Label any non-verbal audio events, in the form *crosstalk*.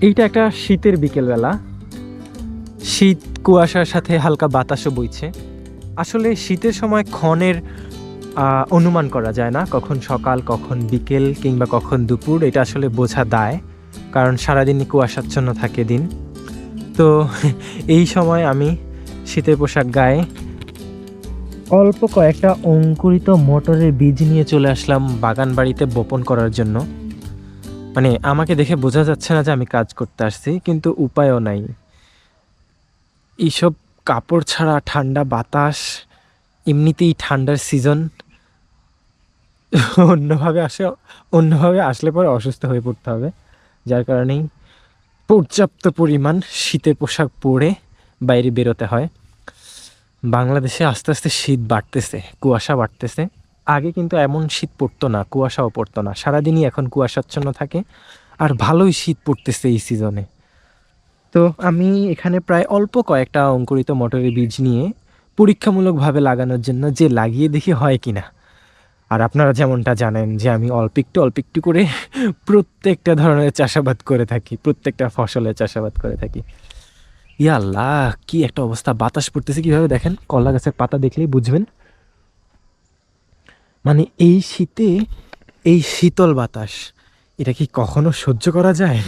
এইটা একটা শীতের বিকেলবেলা। শীত কুয়াশার সাথে হালকা বাতাসও বইছে। আসলে শীতের সময় ক্ষণের অনুমান করা যায় না, কখন সকাল, কখন বিকেল, কিংবা কখন দুপুর, এটা আসলে বোঝা দায়, কারণ সারাদিনই কুয়াশাচ্ছন্ন থাকে দিন। তো *laughs* এই সময় আমি শীতের পোশাক গায়ে অল্প কয়েকটা অঙ্কুরিত মটরের বীজ নিয়ে চলে আসলাম বাগান বাড়িতে বপন করার জন্য। মানে আমাকে দেখে বোঝা যাচ্ছে না যে আমি কাজ করতে আসছি, কিন্তু উপায়ও নাই। এইসব কাপড় ছাড়া ঠান্ডা বাতাস, এমনিতেই ঠান্ডার সিজন অন্যভাবে আসে, অন্যভাবে আসলে পরে অসুস্থ হয়ে পড়তে হবে, যার কারণেই পর্যাপ্ত পরিমাণ শীতের পোশাক পরে বাইরে বেরোতে হয়। বাংলাদেশে আস্তে আস্তে শীত বাড়তেছে, কুয়াশা বাড়তেছে। আগে কিন্তু এমন শীত পড়তো না, কুয়াশাও পড়তো না। সারাদিনই এখন কুয়াশাচ্ছন্ন থাকে, আর ভালোই শীত পড়তেছে এই সিজনে। তো আমি এখানে প্রায় অল্প কয়েকটা অঙ্কুরিত মটরের বীজ নিয়ে পরীক্ষামূলকভাবে লাগানোর জন্য যে লাগিয়ে দেখি হয় কি না আর আপনারা যেমনটা জানেন যে আমি অল্প একটু অল্প একটু করে প্রত্যেকটা ধরনের চাষাবাদ করে থাকি, প্রত্যেকটা ফসলের চাষাবাদ করে থাকি। ইয়া কি একটা অবস্থা। বাতাস পড়তেছে কীভাবে দেখেন? কলা গাছের পাতা দেখলেই বুঝবেন। মানে এই শীতে এই শীতল বাতাস এটা কি কখনো সহ্য করা যায়?